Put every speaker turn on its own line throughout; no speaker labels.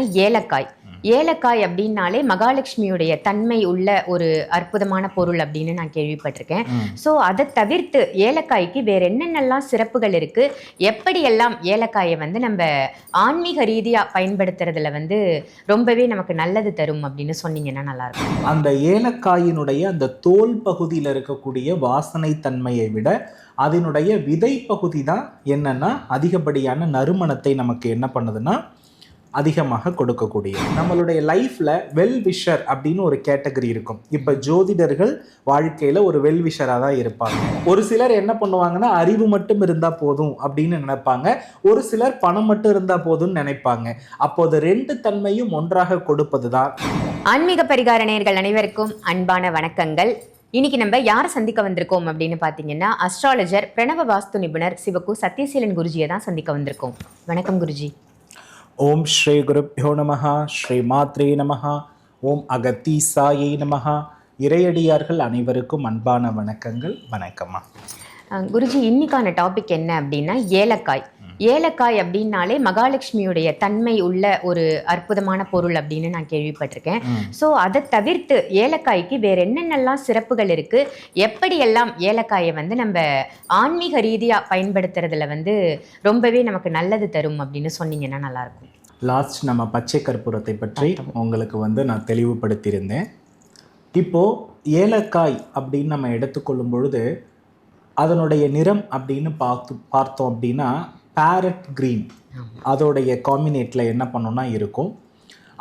அப்படின்னா ஏலக்காய். ஏலக்காய் அப்படின்னாலே மகாலட்சுமியுடைய தன்மை உள்ள ஒரு அற்புதமான பொருள் அப்படின்னு நான் கேள்விப்பட்டிருக்கேன். ஸோ அதை தவிர்த்து ஏலக்காய்க்கு வேற என்னென்னலாம் சிறப்புகள் இருக்கு? எப்படியெல்லாம் ஏலக்காயை வந்து நம்ம ஆன்மீக ரீதியா பயன்படுத்துறதுல வந்து ரொம்பவே நமக்கு நல்லது தரும் அப்படின்னு சொன்னீங்கன்னா நல்லா இருக்கும்
அந்த ஏலக்காயினுடைய அந்த தோல் பகுதியில் இருக்கக்கூடிய வாசனை தன்மையை விட அதனுடைய விதை பகுதி தான் என்னன்னா அதிகப்படியான நறுமணத்தை நமக்கு என்ன பண்ணுதுன்னா அதிகமாக கொடுக்கக்கூடிய நம்மளுடைய லைஃப்ல வெல் விஷர் அப்படின்னு ஒரு கேட்டகரி இருக்கும். இப்போ ஜோதிடர்கள் வாழ்க்கையில ஒரு வெல் விஷராக தான் இருப்பாங்க. ஒரு சிலர் என்ன பண்ணுவாங்கன்னா அறிவு மட்டும் இருந்தா போதும் அப்படின்னு நினைப்பாங்க. ஒரு சிலர் பணம் மட்டும் இருந்தா போதும்னு நினைப்பாங்க. அப்போது ரெண்டு தன்மையும் ஒன்றாக கொடுப்பது தான்
ஆன்மீக பரிகார நேயர்கள் அனைவருக்கும் அன்பான வணக்கங்கள். இன்னைக்கு நம்ம யாரை சந்திக்க வந்திருக்கோம் அப்படின்னு பார்த்தீங்கன்னா அஸ்ட்ராலஜர் பிரணவ வாஸ்து நிபுணர் சிவகு சத்யசீலன் குருஜியை தான் சந்திக்க வந்திருக்கோம். வணக்கம் குருஜி.
ஓம் ஸ்ரீ குருப்யோ நமஹ ஸ்ரீ மாத்ரே நமகா ஓம் அகத்தி சாயை இறையடியார்கள் அனைவருக்கும் அன்பான வணக்கங்கள் வணக்கம்மா.
குருஜி இன்னைக்கான டாபிக் என்ன அப்படின்னா ஏலக்காய். ஏலக்காய் அப்படின்னாலே மகாலட்சுமியுடைய தன்மை உள்ள ஒரு அற்புதமான பொருள் அப்படின்னு நான் கேள்விப்பட்டிருக்கேன். ஸோ அதை தவிர்த்து ஏலக்காய்க்கு வேற என்னென்னலாம் சிறப்புகள் இருக்கு? எப்படியெல்லாம் ஏலக்காயை வந்து நம்ம ஆன்மீக ரீதியா பயன்படுத்துறதுல வந்து ரொம்பவே நமக்கு நல்லது தரும் அப்படின்னு சொன்னீங்கன்னா நல்லா இருக்கும்
லாஸ்ட் நம்ம பச்சை கற்பூரத்தை பற்றி உங்களுக்கு வந்து நான் தெளிவுபடுத்தியிருந்தேன். இப்போ ஏலக்காய் அப்படின்னு நம்ம எடுத்துக்கொள்ளும் பொழுது அதனுடைய நிறம் அப்படின்னு பார்த்து பார்த்தோம் அப்படின்னா பேரட் green. அதோடைய காம்பினேட்டில் என்ன பண்ணோம்னா இருக்கும்.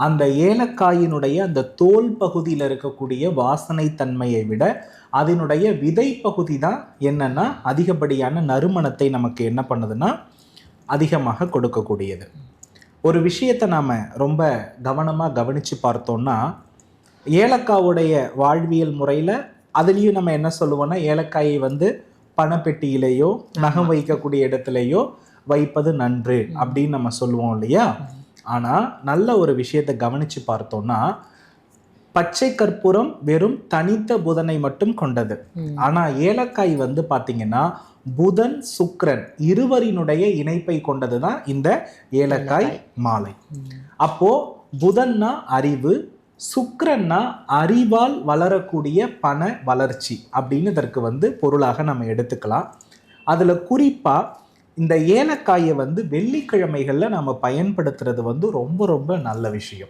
அந்த ஏலக்காயினுடைய அந்த தோல் பகுதியில் இருக்கக்கூடிய வாசனை தன்மையை விட அதனுடைய விதை பகுதி தான் என்னன்னா அதிகப்படியான நறுமணத்தை நமக்கு என்ன பண்ணுதுன்னா அதிகமாக கொடுக்கக்கூடியது. ஒரு விஷயத்தை நாம் ரொம்ப கவனமாக கவனித்து பார்த்தோம்னா ஏலக்காவுடைய வாழ்வியல் முறையில் அதுலேயும் நம்ம என்ன சொல்லுவோம்னா ஏலக்காயை வந்து பணப்பெட்டியிலேயோ நகம் வைக்கக்கூடிய இடத்துலையோ வைப்பது நன்று அப்படின்னு நம்ம சொல்லுவோம் இல்லையா? ஆனால் நல்ல ஒரு விஷயத்தை கவனித்து பார்த்தோம்னா பச்சை கற்பூரம் வெறும் தனித்த புதனை மட்டும் கொண்டது.
ம்.
ஆனா ஏலக்காய் வந்து பாத்தீங்கன்னா புதன் சுக்கிரன் இருவரினுடைய இணைப்பை கொண்டது தான் இந்த ஏலக்காய் மாலை. அப்போ புதன்னா அறிவு சுக்கிரன்னா அறிவால் வளரக்கூடிய பண வளர்ச்சி அப்படின்னு இதற்கு வந்து பொருளாக நம்ம எடுத்துக்கலாம். அதுல குறிப்பா இந்த ஏலக்காயை வந்து வெள்ளிக்கிழமைகள்ல நம்ம பயன்படுத்துறது வந்து ரொம்ப ரொம்ப நல்ல விஷயம்.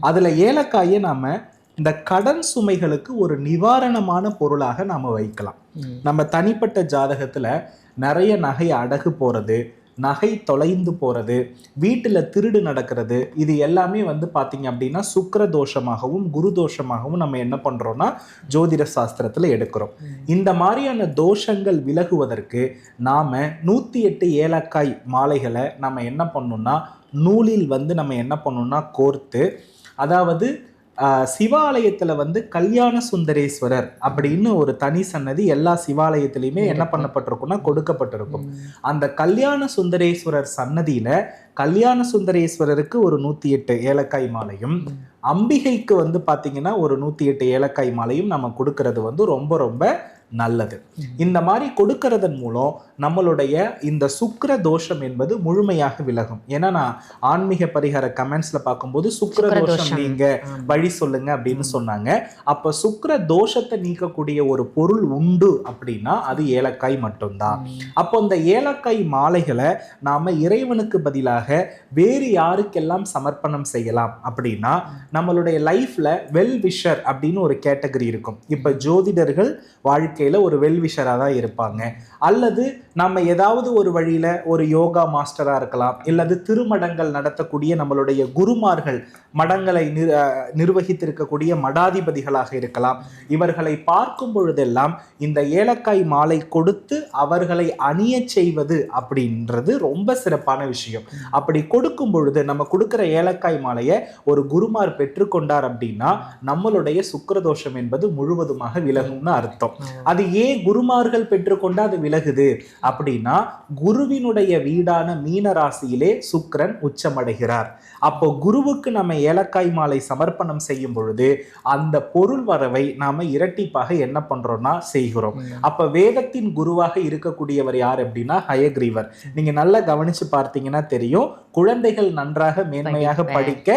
அதுல ஏலக்காயை நாம இந்த கடன் சுமைகளுக்கு ஒரு நிவாரணமான பொருளாக நாம வைக்கலாம். நம்ம தனிப்பட்ட ஜாதகத்துல நிறைய நகை அடகு போறது நகை தொலைந்து போறது வீட்டுல திருடு நடக்கிறது இது எல்லாமே வந்து பாத்தீங்க அப்படின்னா சுக்கிர தோஷமாகவும் குரு தோஷமாகவும் நம்ம என்ன பண்றோம்னா ஜோதிட சாஸ்திரத்துல எடுக்கிறோம். இந்த மாதிரியான தோஷங்கள் விலகுவதற்கு நாம நூத்தி எட்டு ஏலக்காய் மாலைகளை நம்ம என்ன பண்ணோம்னா நூலில் வந்து நம்ம என்ன பண்ணோம்னா கோர்த்து அதாவது சிவாலயத்துல வந்து கல்யாண சுந்தரேஸ்வரர் அப்படின்னு ஒரு தனி சன்னதி எல்லா சிவாலயத்திலையுமே என்ன பண்ணப்பட்டிருக்கும்னா கொடுக்கப்பட்டிருக்கும். அந்த கல்யாண சுந்தரேஸ்வரர் சன்னதியில கல்யாண சுந்தரேஸ்வரருக்கு ஒரு நூத்தி எட்டு ஏலக்காய் மாலையும் அம்பிகைக்கு வந்து பாத்தீங்கன்னா ஒரு நூத்தி எட்டு ஏலக்காய் மாலையும் நம்ம கொடுக்கறது வந்து ரொம்ப ரொம்ப நல்லது. இந்த மாதிரி கொடுக்கறதன் மூலம் நம்மளுடைய இந்த சுக்கிர தோஷம் என்பது முழுமையாக விலகும். ஏன்னா நான் ஆன்மீக பரிகார கமெண்ட்ஸ்ல பார்க்கும்போது சுக்கிர தோஷம். நீங்க. வழி சொல்லுங்க அப்படின்னு சொன்னாங்க. அப்ப சுக்கிர தோஷத்தை நீக்கக்கூடிய ஒரு பொருள் உண்டு அப்படின்னா அது ஏலக்காய் மட்டும்தான். அப்போ இந்த ஏலக்காய் மாலைகளை நாம இறைவனுக்கு பதிலாக வேறு யாருக்கெல்லாம் சமர்ப்பணம் செய்யலாம் அப்படின்னா நம்மளுடைய லைஃப்ல வெல் விஷர் அப்படின்னு ஒரு கேட்டகரி இருக்கும். இப்ப ஜோதிடர்கள் வாழ்க்கையில ஒரு வெல் விஷரா தான் இருப்பாங்க. அல்லது நம்ம ஏதாவது ஒரு வழியில ஒரு யோகா மாஸ்டரா இருக்கலாம் இல்லது திருமடங்கள் நடத்தக்கூடிய நம்மளுடைய குருமார்கள் மடங்களை நிர் அஹ் நிர்வகித்திருக்கக்கூடிய மடாதிபதிகளாக இருக்கலாம். இவர்களை பார்க்கும் பொழுதெல்லாம் இந்த ஏலக்காய் மாலை கொடுத்து அவர்களை அணியச் செய்வது அப்படின்றது ரொம்ப சிறப்பான விஷயம். அப்படி கொடுக்கும் பொழுது நம்ம கொடுக்கிற ஏலக்காய் மாலையை ஒரு குருமார் பெற்றுக்கொண்டார் அப்படின்னா நம்மளுடைய சுக்கிரதோஷம் என்பது முழுவதுமாக விலகும்னு அர்த்தம். அது ஏன் குருமார்கள் பெற்றுக்கொண்டு அது விலகுது? அப்படின்னா குருவினுடைய வீடான மீன ராசியிலே சுக்கிரன் உச்சமடைகிறார். அப்போ குருவுக்கு நம்ம ஏலக்காய் மாலை சமர்ப்பணம் செய்யும் பொழுது அந்த பொருள் வரவை நாம இரட்டிப்பாக என்ன பண்றோம்னா செய்கிறோம். அப்ப வேதத்தின் குருவாக இருக்கக்கூடியவர் யார் அப்படின்னா ஹயக்ரீவர். நீங்க நல்லா கவனிச்சு பார்த்தீங்கன்னா தெரியும். குழந்தைகள் நன்றாக மேன்மையாக. படிக்க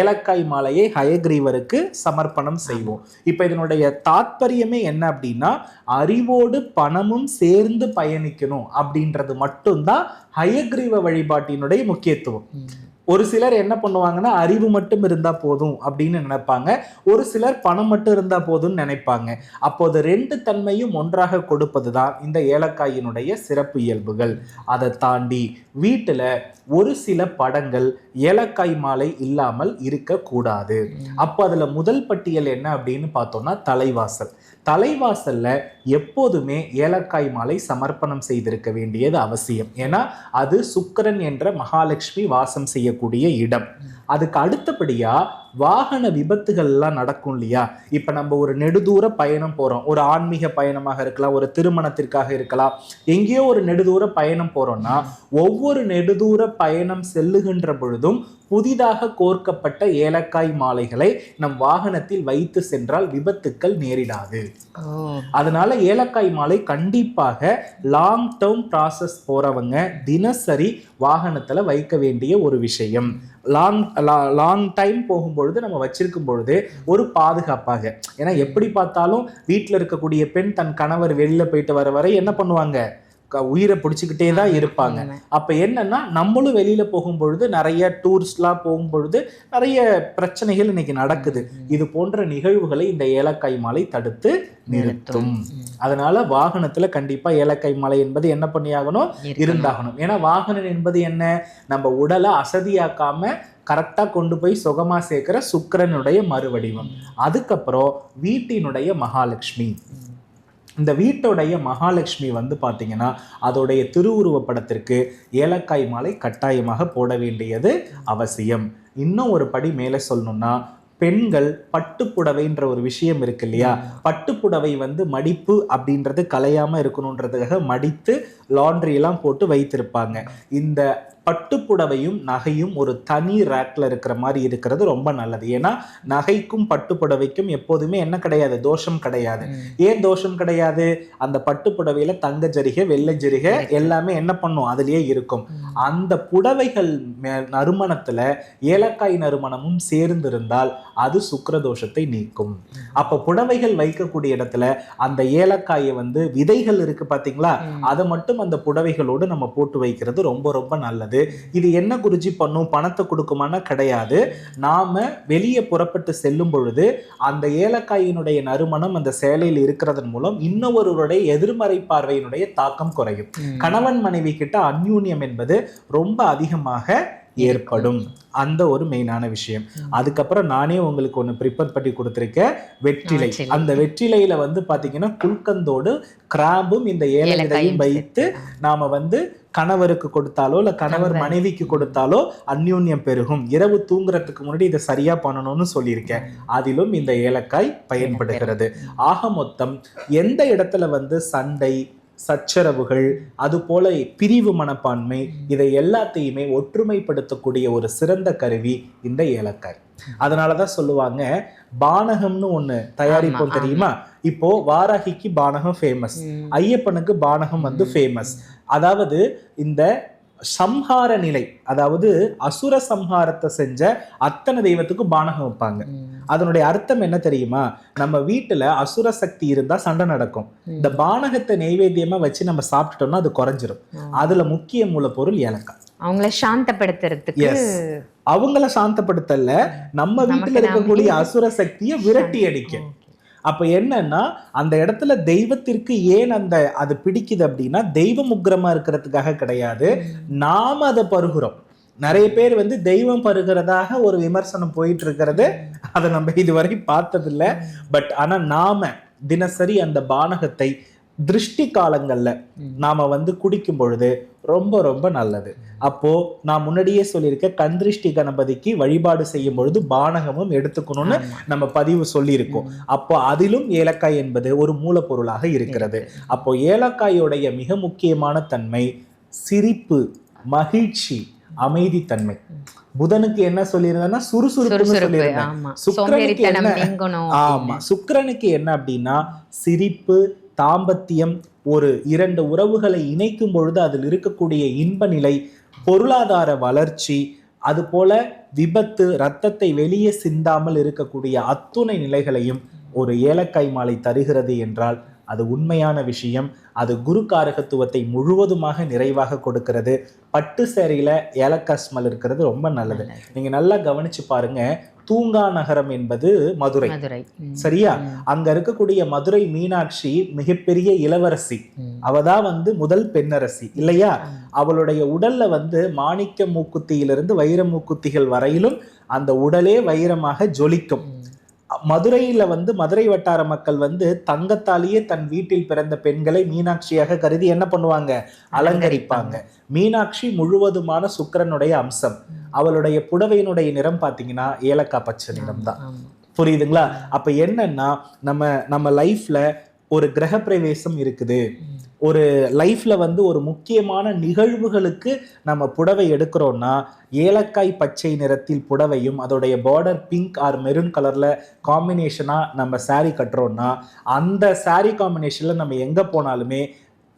ஏலக்காய் மாலையை ஹயக்ரீவருக்கு சமர்ப்பணம் செய்வோம். இப்ப இதனுடைய தாத்பரியமே என்ன அப்படின்னா அறிவோடு பணமும் சேர்ந்து பயணிக்கணும். அப்படின்றது மட்டும்தான் ஹயக்ரீவ வழிபாட்டினுடைய முக்கியத்துவம். ஒரு சிலர் என்ன பண்ணுவாங்கன்னா அறிவு மட்டும் இருந்தா போதும் அப்படின்னு நினைப்பாங்க. ஒரு சிலர் பணம் மட்டும் இருந்தா போதும்னு நினைப்பாங்க. அப்போது ரெண்டு தன்மையும் ஒன்றாக கொடுப்பதுதான் இந்த ஏலக்காயினுடைய சிறப்பு இயல்புகள். அதை தாண்டி வீட்டுல ஒரு சில படங்கள் ஏலக்காய் மாலை இல்லாமல் இருக்கக்கூடாது. அப்போ அதுல முதல் பட்டியல் என்ன அப்படின்னு பார்த்தோம்னா தலைவாசல். தலைவாசல்ல எப்போதுமே ஏலக்காய் மாலை சமர்ப்பணம் செய்திருக்க வேண்டியது அவசியம். ஏன்னா அது சுக்கிரன் என்ற மகாலட்சுமி வாசம் செய்யக்கூடிய இடம். அதுக்கு அடுத்தபடியா வாகன விபத்துகள் எல்லாம் நடக்கும் இல்லையா? இப்ப நம்ம ஒரு நெடுதூர பயணம் போறோம். ஒரு ஆன்மீக பயணமாக இருக்கலாம் ஒரு திருமணத்திற்காக இருக்கலாம். எங்கேயோ ஒரு நெடுதூர பயணம் போறோம்னா ஒவ்வொரு நெடுதூர பயணம் செல்லுகின்ற பொழுதும் புதிதாக கோர்க்கப்பட்ட ஏலக்காய் மாலைகளை நம் வாகனத்தில் வைத்து சென்றால் விபத்துக்கள் நேரிடாது. அதனால ஏலக்காய் மாலை கண்டிப்பாக லாங் டேர்ம் ப்ராசஸ் போறவங்க தினசரி வாகனத்துல வைக்க வேண்டிய ஒரு விஷயம். லாங் லாங் டைம் போகும்பொழுது நம்ம வச்சிருக்கும் பொழுது ஒரு பாதுகாப்பாக. ஏன்னா எப்படி பார்த்தாலும் வீட்டில் இருக்கக்கூடிய பெண் தன் கணவர் வெளியில் போயிட்டு வர வரை என்ன பண்ணுவாங்க? உயிரை பிடிச்சிக்கிட்டே தான் இருப்பாங்க. அப்ப என்னன்னா நம்மளும் வெளியில போகும்பொழுது நிறைய டூரிஸ்ட்லாம் போகும்பொழுது நிறைய பிரச்சனைகள் இன்னைக்கு நடக்குது. இது போன்ற நிகழ்வுகளை இந்த ஏலக்காய் மாலை தடுத்து நிறுத்தும். அதனால வாகனத்துல கண்டிப்பா ஏலக்காய் மாலை என்பது என்ன பண்ணியாகணும்? இருந்தாகணும். ஏன்னா வாகனம் என்பது என்ன? நம்ம உடலை அசதியாக்காம கரெக்டா கொண்டு போய் சுகமா சேர்க்கிற சுக்கிரனுடைய மறுவடிவம். அதுக்கப்புறம் வீட்டினுடைய மகாலட்சுமி. இந்த வீட்டுடைய மகாலட்சுமி வந்து பார்த்தீங்கன்னா அதோடைய திருவுருவப் படத்திற்கு ஏலக்காய் மாலை கட்டாயமாக போட வேண்டியது அவசியம். இன்னும் ஒரு படி மேலே சொல்லணும்னா பெண்கள் பட்டுப்புடவைன்ற ஒரு விஷயம் இருக்கு இல்லையா? பட்டுப்புடவை வந்து மடிப்பு அப்படின்றது கலையாமல் இருக்கணுன்றதுக்காக மடித்து லாண்ட்ரி எல்லாம் போட்டு வைத்திருப்பாங்க. இந்த பட்டுப்புடவையும் நகையும் ஒரு தனி ரேக்ல இருக்கிற மாதிரி இருக்கிறது ரொம்ப நல்லது. ஏன்னா நகைக்கும் பட்டுப்புடவைக்கும் எப்போதுமே என்ன கிடையாது? தோஷம் கிடையாது. ஏன் தோஷம் கிடையாது? அந்த பட்டுப்புடவையில தங்க ஜரிகை வெள்ளை ஜரிகை எல்லாமே என்ன பண்ணும்? அதுலயே இருக்கும். அந்த புடவைகள் நறுமணத்துல ஏலக்காய் நறுமணமும் சேர்ந்திருந்தால் அது சுக்கிரதோஷத்தை நீக்கும். அப்ப புடவைகள் வைக்கக்கூடிய இடத்துல அந்த ஏலக்காயை வந்து விதைகள் இருக்கு பாத்தீங்களா? அதை மட்டும் அந்த புடவைகளோடு நம்ம போட்டு வைக்கிறது ரொம்ப ரொம்ப நல்லது. இது என்ன குருஜி பண்ணும்? பணத்தை கொடுக்குமானா கிடையாது. நாம வெளியே புறப்பட்டு செல்லும் பொழுது அந்த ஏலக்காயினுடைய நறுமணம் அந்த சேலையில் இருக்கிறதன் மூலம் இன்னொருவருடைய எதிர்மறை பார்வையினுடைய தாக்கம் குறையும். கணவன் மனைவி கிட்ட அந்யூன்யம் என்பது ரொம்ப அதிகமாக ஏற்படும். அந்த ஒரு மெயினான விஷயம். அதுக்கப்புறம் நானே உங்களுக்கு ஒன்று ப்ரிப்பேர் பண்ணி கொடுத்துருக்கேன் வெற்றிலை. அந்த வெற்றிலையில வந்து பாத்தீங்கன்னா குல்கந்தோடு கிராம்பும் இந்த ஏலக்காயும் வைத்து நாம வந்து கணவருக்கு கொடுத்தாலோ இல்ல கணவர். மனைவிக்கு கொடுத்தாலோ அந்யூன்யம் பெருகும். இரவு தூங்குறதுக்கு முன்னாடி இதை சரியா பண்ணணும்னு சொல்லியிருக்கேன். அதிலும் இந்த ஏலக்காய் பயன்படுகிறது. ஆக மொத்தம் எந்த இடத்துல வந்து சண்டை சச்சரவுகள் அது போல பிரிவு மனப்பான்மை இதை எல்லாத்தையுமே ஒற்றுமைப்படுத்தக்கூடிய ஒரு சிறந்த கருவி இந்த ஏலக்காய். அதனாலதான் சொல்லுவாங்க பானகம்னு ஒண்ணு தயாரிப்போம் தெரியுமா? இப்போ வாராகிக்கு பானகம் ஃபேமஸ் ஐயப்பனுக்கு பானகம் வந்து ஃபேமஸ் அதாவது இந்த சம்ஹார நிலை அதாவது அசுர சம்ஹாரத்தை செஞ்ச அத்தனை தெய்வத்துக்கும் பானகம் வைப்பாங்க. அதனுடைய அர்த்தம் என்ன தெரியுமா? நம்ம வீட்டுல அசுர சக்தி இருந்தா சண்டை நடக்கும். இந்த பானகத்தை நெய்வேத்தியமா வச்சு நம்ம சாப்பிட்டுட்டோம்னா அது குறைஞ்சிரும். அதுல முக்கிய மூலப்பொருள் ஏலக்காய்.
அவங்கள சாந்தப்படுத்துறதுக்கு.
அவங்கள சாந்தப்படுத்தல நம்ம வீட்டுல இருக்கக்கூடிய அசுர சக்தியை விரட்டி அடிக்க அப்ப என்னன்னா அந்த இடத்துல தெய்வத்திற்கு ஏன் அந்த அது பிடிக்குது அப்படின்னா தெய்வம் உக்கிரமா இருக்கிறதுக்காக கிடையாது. நாம அதை பருகுறோம். நிறைய பேர் வந்து தெய்வம் பருகிறதாக ஒரு விமர்சனம் போயிட்டு இருக்கிறது அதை நம்ம இதுவரை பார்த்ததில்ல. பட் ஆனா நாம தினசரி அந்த பானகத்தை திருஷ்டி காலங்கள்ல நாம வந்து குடிக்கும் பொழுது ரொம்ப ரொம்ப நல்லது. அப்போ நான் முன்னாடியே சொல்லியிருக்கேன் கண் திருஷ்டி கணபதிக்கு வழிபாடு செய்யும் பொழுது பானகமும் எடுத்துக்கணும்னு நம்ம பதிவு சொல்லியிருக்கோம். அப்போ அதிலும் ஏலக்காய் என்பது ஒரு மூலப்பொருளாக இருக்கிறது. அப்போ ஏலக்காயோடைய மிக முக்கியமான தன்மை சிரிப்பு மகிழ்ச்சி அமைதித்தன்மை. புதனுக்கு என்ன சொல்லியிருந்தேன்னா சுறுசுறுப்புன்னு
சுறுசுறுப்பு
சொல்லியிருந்தேன்.
ஆமா.
சுக்கிரனுக்கு என்ன? ஆமா. சுக்கிரனுக்கு என்ன அப்படின்னா சிரிப்பு தாம்பத்தியம் ஒரு இரண்டு உறவுகளை இணைக்கும் பொழுது அதில் இருக்கக்கூடிய இன்ப நிலை பொருளாதார வளர்ச்சி அதுபோல விபத்து ரத்தத்தை வெளியே சிந்தாமல் இருக்கக்கூடிய அத்துணை நிலைகளையும் ஒரு ஏலக்காய் மாலை தருகிறது என்றால் அது உண்மையான விஷயம். அது குரு காரகத்துவத்தை முழுவதுமாக நிறைவாக கொடுக்கிறது. பட்டு சேரையில ஏலக்காய் ஸ்மெல் இருக்கிறது ரொம்ப நல்லது. நீங்க நல்லா கவனிச்சு பாருங்க. தூங்கா நகரம் என்பது மதுரை. சரியா. அங்க இருக்கக்கூடிய மதுரை மீனாட்சி மிகப்பெரிய இளவரசி. அவதான் வந்து முதல் பெண்ணரசி இல்லையா. அவளுடைய உடல்ல வந்து மாணிக்க மூக்குத்தியிலிருந்து வைர மூக்குத்திகள் வரையிலும் அந்த உடலே வைரமாக ஜொலிக்கும். மதுரையில வந்து மதுரை வட்டார மக்கள் வந்து தங்கத்தாலேயே தன் வீட்டில் பிறந்த பெண்களை மீனாட்சியாக கருதி என்ன பண்ணுவாங்க? அலங்கரிப்பாங்க. மீனாட்சி முழுவதுமான சுக்கிரனுடைய அம்சம். அவளுடைய புடவையினுடைய நிறம் பாத்தீங்கன்னா ஏலக்காய் பச்சை நிறம் தான். புரியுதுங்களா? அப்ப என்னன்னா நம்ம நம்ம லைஃப்ல ஒரு கிரக பிரவேசம் இருக்குது. ஒரு லைஃப்ல வந்து ஒரு முக்கியமான நிகழ்வுகளுக்கு நம்ம புடவை எடுக்கிறோம்னா ஏலக்காய் பச்சை நிறத்தில் புடவையும் அதோடைய பார்டர் பிங்க் ஆர் மெரூன் கலர்ல காம்பினேஷனா நம்ம saree கட்டுறோம்னா அந்த saree காம்பினேஷன்ல நம்ம எங்க போனாலுமே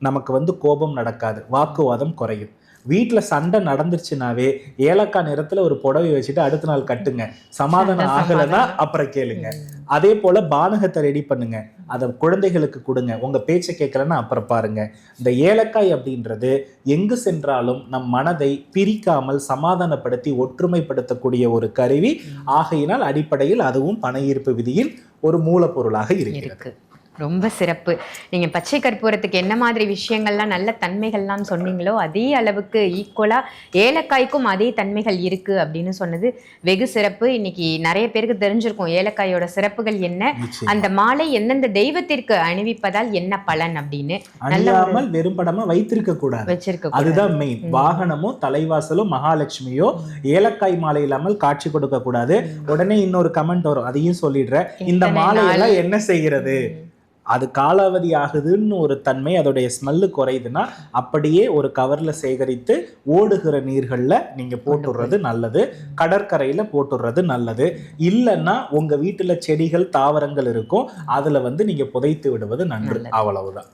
நமக்கு வந்து கோபம் நடக்காது வாக்குவாதம் குறையும். வீட்ல சண்டை நடந்துருச்சுனாவே ஏலக்காய் நிறத்துல ஒரு புடவை வச்சுட்டு அடுத்த நாள் கட்டுங்க. சமாதானம் ஆகலைன்னா. அப்புறம் கேளுங்க. அதே போல பானகத்தை ரெடி பண்ணுங்க. அதை குழந்தைகளுக்கு கொடுங்க. உங்க பேச்சை கேட்கலன்னா அப்புறம் பாருங்க. இந்த ஏலக்காய் அப்படின்றது எங்கு சென்றாலும் நம் மனதை பிரிக்காமல் சமாதானப்படுத்தி ஒற்றுமைப்படுத்தக்கூடிய ஒரு கருவி. ஆகையினால் அடிப்படையில் அதுவும் பண ஈர்ப்பு விதியில் ஒரு மூலப்பொருளாக இருக்கிறது.
இருக்கு. ரொம்ப சிறப்பு. நீங்க பச்சை கற்பூரத்துக்கு என்ன மாதிரி விஷயங்கள்லாம் நல்ல தன்மைகள்லாம் சொன்னீங்களோ அதே அளவுக்கு ஈக்குவலா ஏலக்காய்க்கும் அதே தன்மைகள் இருக்கு அப்படின்னு சொன்னது வெகு சிறப்பு. இன்னைக்கு நிறைய பேருக்கு தெரிஞ்சிருக்கும் ஏலக்காயோட சிறப்புகள் என்ன. அந்த மாலை எந்தெந்த தெய்வத்திற்கு அணிவிப்பதால் என்ன பலன் அப்படின்னு நல்ல ஒரு-
அணியாமல் வெறும்படமா வைத்திருக்க கூடாது.
வச்சிருக்க
அதுதான் மெயின் வாகனமோ தலைவாசலோ மகாலட்சுமியோ ஏலக்காய் மாலை இல்லாமல் காட்சி கொடுக்க கூடாது. உடனே இன்னொரு கமெண்ட் வரும். அதையும் சொல்லிடுறேன். இந்த
இத்தனை
மாலை
நாள்.
எல்லாம் என்ன செய்கிறது? அது காலாவதி ஆகுதுன்னு ஒரு தன்மை அதோடைய ஸ்மெல்லு குறையுதுன்னா அப்படியே ஒரு கவர்ல சேகரித்து ஓடுகிற நீர்கள்ல நீங்க போட்டுடுறது நல்லது. கடற்கரையில போட்டுடுறது நல்லது. இல்லைன்னா உங்க வீட்டுல செடிகள் தாவரங்கள் இருக்கும் அதுல வந்து நீங்க புதைத்து விடுவது நன்று.
நல்லது.
அவ்வளவுதான்.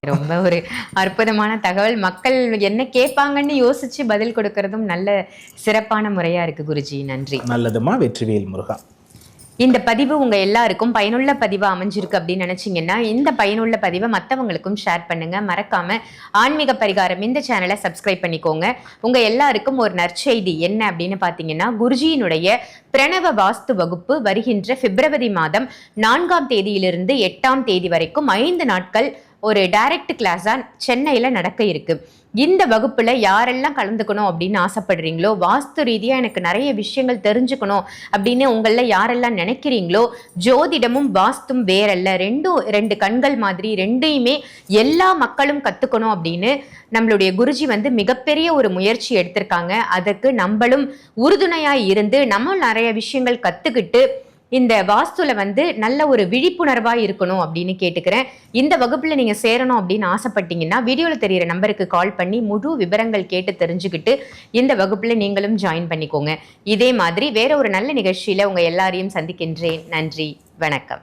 ரொம்ப ஒரு அற்புதமான தகவல். மக்கள் என்ன கேட்பாங்கன்னு யோசிச்சு பதில் கொடுக்கறதும் நல்ல சிறப்பான முறையா இருக்கு குருஜி. நன்றி.
நல்லதுமா வெற்றிவேல் முருகா.
இந்த பதிவு உங்க எல்லாருக்கும் பயனுள்ள பதிவாக அமைஞ்சிருக்கு அப்படின்னு நினைச்சீங்கன்னா இந்த பயனுள்ள பதிவை மற்றவங்களுக்கும் ஷேர் பண்ணுங்க. மறக்காம ஆன்மீக பரிகாரம் இந்த சேனலை சப்ஸ்கிரைப் பண்ணிக்கோங்க. உங்க எல்லாருக்கும் ஒரு நற்செய்தி என்ன அப்படின்னு பாத்தீங்கன்னா குருஜியினுடைய பிரணவ வாஸ்து வகுப்பு வருகின்ற பிப்ரவரி மாதம் நான்காம் தேதியிலிருந்து எட்டாம் தேதி வரைக்கும் ஐந்து நாட்கள் ஒரு டைரக்ட் கிளாஸாக சென்னையில் நடக்க இருக்குது இந்த வகுப்பில் யாரெல்லாம் கலந்துக்கணும் அப்படின்னு ஆசைப்படுறீங்களோ வாஸ்து ரீதியாக எனக்கு நிறைய விஷயங்கள் தெரிஞ்சுக்கணும் அப்படின்னு உங்களில் யாரெல்லாம் நினைக்கிறீங்களோ ஜோதிடமும் வாஸ்தும் வேறல்ல. ரெண்டும் ரெண்டு கண்கள் மாதிரி ரெண்டையுமே எல்லா மக்களும் கற்றுக்கணும் அப்படின்னு நம்மளுடைய குருஜி வந்து மிகப்பெரிய ஒரு முயற்சி எடுத்திருக்காங்க. அதுக்கு நம்மளும் உறுதுணையாக இருந்து நம்ம நிறைய விஷயங்கள் கற்றுக்கிட்டு இந்த வாஸ்துல வந்து நல்ல ஒரு விழிப்புணர்வா இருக்கணும் அப்படின்னு கேட்டுக்கிறேன். இந்த வகுப்புல நீங்க சேரணும் அப்படின்னு ஆசைப்பட்டீங்கன்னா வீடியோல தெரியிற நம்பருக்கு கால் பண்ணி முழு விவரங்கள் கேட்டு தெரிஞ்சுக்கிட்டு இந்த வகுப்புல நீங்களும் ஜாயின் பண்ணிக்கோங்க. இதே மாதிரி வேற ஒரு நல்ல நிகழ்ச்சியில உங்க எல்லாரையும் சந்திக்கின்றேன். நன்றி. வணக்கம்.